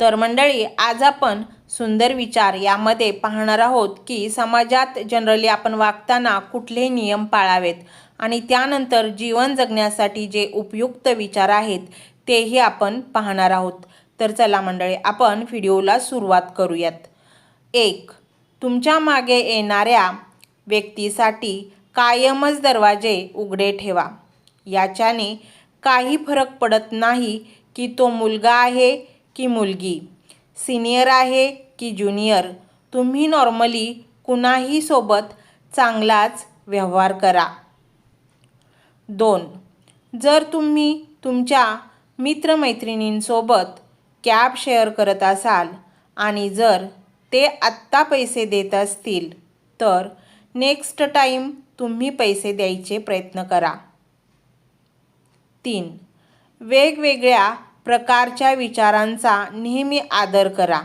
तर मंडळी आज आपण सुंदर विचार यामध्ये पाहणार आहोत की समाजात जनरली आपण वागताना कुठले नियम पाळावेत आणि त्यानंतर जीवन जगण्यासाठी जे उपयुक्त विचार आहेत तेही आपण पाहणार आहोत. तर चला मंडळी आपण व्हिडिओला सुरुवात करूयात. एक तुमच्या मागे येणाऱ्या व्यक्तीसाठी कायमच दरवाजे उघडे ठेवा. याच्याने काही फरक पडत नाही की तो मुलगा आहे की मुलगी. सिनियर आहे की ज्युनियर. तुम्ही नॉर्मली कुणाही सोबत चांगलाच व्यवहार करा. दोन. जर तुम्ही तुमच्या मित्रमैत्रिणींसोबत कॅब शेअर करत असाल आणि जर ते आत्ता पैसे देत असतील तर नेक्स्ट टाईम तुम्ही पैसे द्यायचे प्रयत्न करा. तीन. वेगवेगळ्या प्रकारच्या विचारांचा नेहमी आदर करा.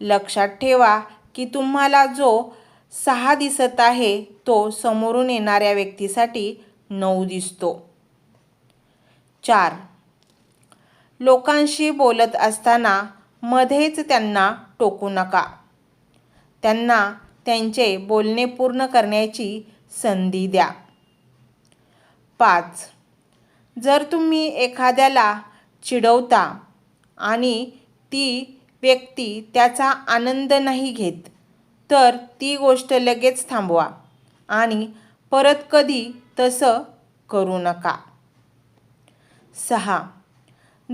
लक्षात ठेवा की तुम्हाला जो सहा दिसत आहे तो समोरून येणाऱ्या व्यक्तीसाठी नऊ दिसतो. चार. लोकांशी बोलत असताना मध्येच त्यांना टोकू नका. त्यांना त्यांचे बोलणे पूर्ण करण्याची संधी द्या. पाच. जर तुम्ही एखाद्याला चिडवता आणि ती व्यक्ती त्याचा आनंद नाही घेत तर ती गोष्ट लगेच थांबवा आणि परत कधी तसं करू नका. सहा.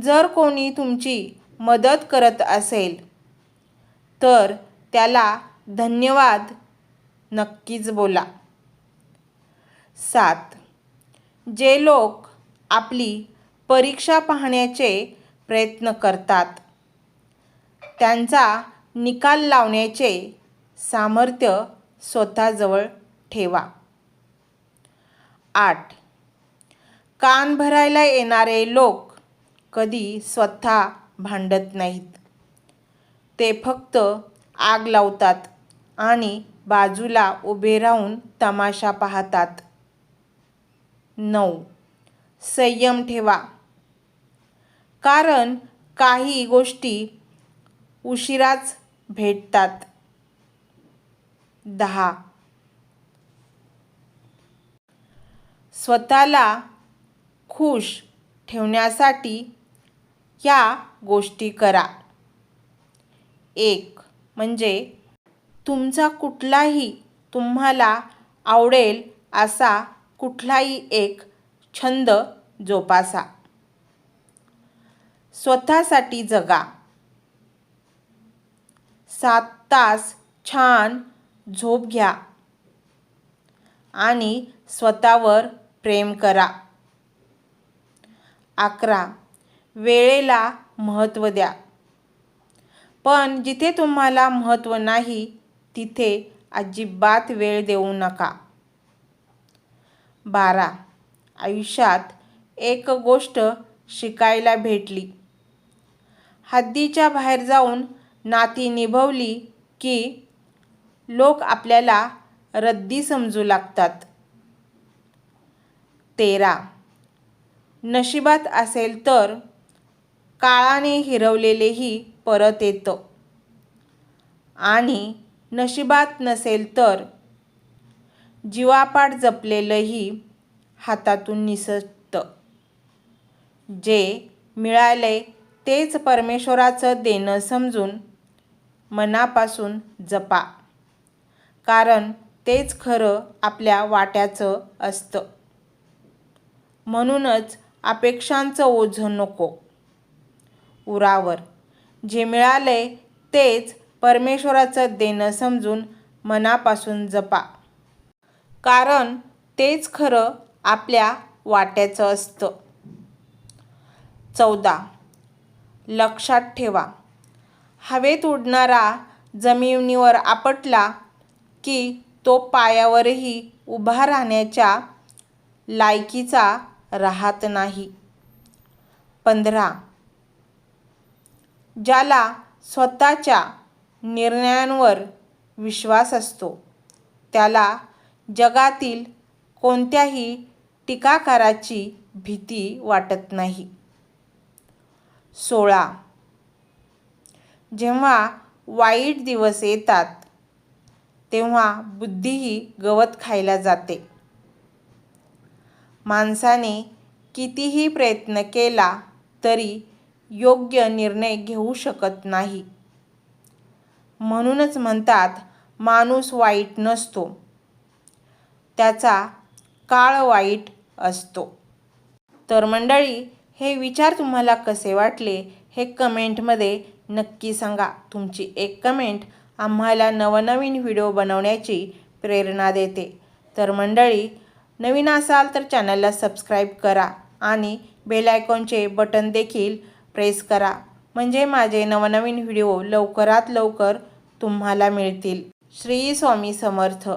जर कोणी तुमची मदत करत असेल तर त्याला धन्यवाद नक्कीच बोला. सात. जे लोक आपली परीक्षा पाहण्याचे प्रयत्न करतात. त्यांचा निकाल लावण्याचे सामर्थ्य स्वतःजवळ ठेवा. आठ. कान भरायला येणारे लोक कधी स्वतः भांडत नाहीत. ते फक्त आग लावतात आणि बाजूला उभे राहून तमाशा पाहतात. नऊ. संयम ठेवा. कारण काही गोष्टी उशिराच भेटतात. दहा. स्वतःला खुश ठेवण्यासाठी या गोष्टी करा. एक म्हणजे तुमचा कुठलाही तुम्हाला आवडेल असा कुठलाही एक छंद जोपासा. स्वतःसाठी जगा. सात तास छान झोप घ्या आणि स्वतःवर प्रेम करा. अकरा वेळेला महत्त्व द्या. पण जिथे तुम्हाला महत्त्व नाही तिथे अजिबात वेळ देऊ नका. बारा आयुष्यात एक गोष्ट शिकायला भेटली. हद्दीच्या बाहेर जाऊन नाती निभवली की लोक आपल्याला रद्दी समजू लागतात. तेरा. नशिबात असेल तर काळाने हिरवलेलेही परत येतं. आणि नशिबात नसेल तर जीवापाड जपलेलंही हातातून निसटतं. जे मिळाले तेच परमेश्वराचं देणं समजून मनापासून जपा. कारण तेच खरं आपल्या वाट्याचं असतं. म्हणूनच अपेक्षांचं ओझं नको. उरावर. जे मिळाले तेच परमेश्वराचं देणं समजून मनापासून जपा. कारण तेच खरं आपल्या वाट्याचं असतं. चौदा. लक्षात ठेवा. हवेत उडणारा जमिनीवर आपटला की तो पायावरही उभा राहण्याच्या लायकीचा राहत नाही. पंधरा. ज्याला स्वतःच्या निर्णयांवर विश्वास असतो त्याला जगातील कोणत्याही टीकाकाराची भीती वाटत नाही. सोळा. जेव्हा वाईट दिवस येतात तेव्हा बुद्धीही गवत खायला जाते. माणसाने कितीही प्रयत्न केला तरी योग्य निर्णय घेऊ शकत नाही. म्हणूनच म्हणतात माणूस वाईट नसतो. त्याचा काळ वाईट असतो. तर मंडळी हे विचार तुम्हाला कसे वाटले हे कमेंटमध्ये नक्की सांगा. तुमची एक कमेंट आम्हाला नवनवीन व्हिडिओ बनवण्याची प्रेरणा देते. तर मंडळी नवीन असाल तर चॅनलला सबस्क्राईब करा आणि बेल आयकॉनचे बटन देखील प्रेस करा. म्हणजे माझे नवनवीन व्हिडिओ लवकरात लवकर तुम्हाला मिळतील. श्री स्वामी समर्थ.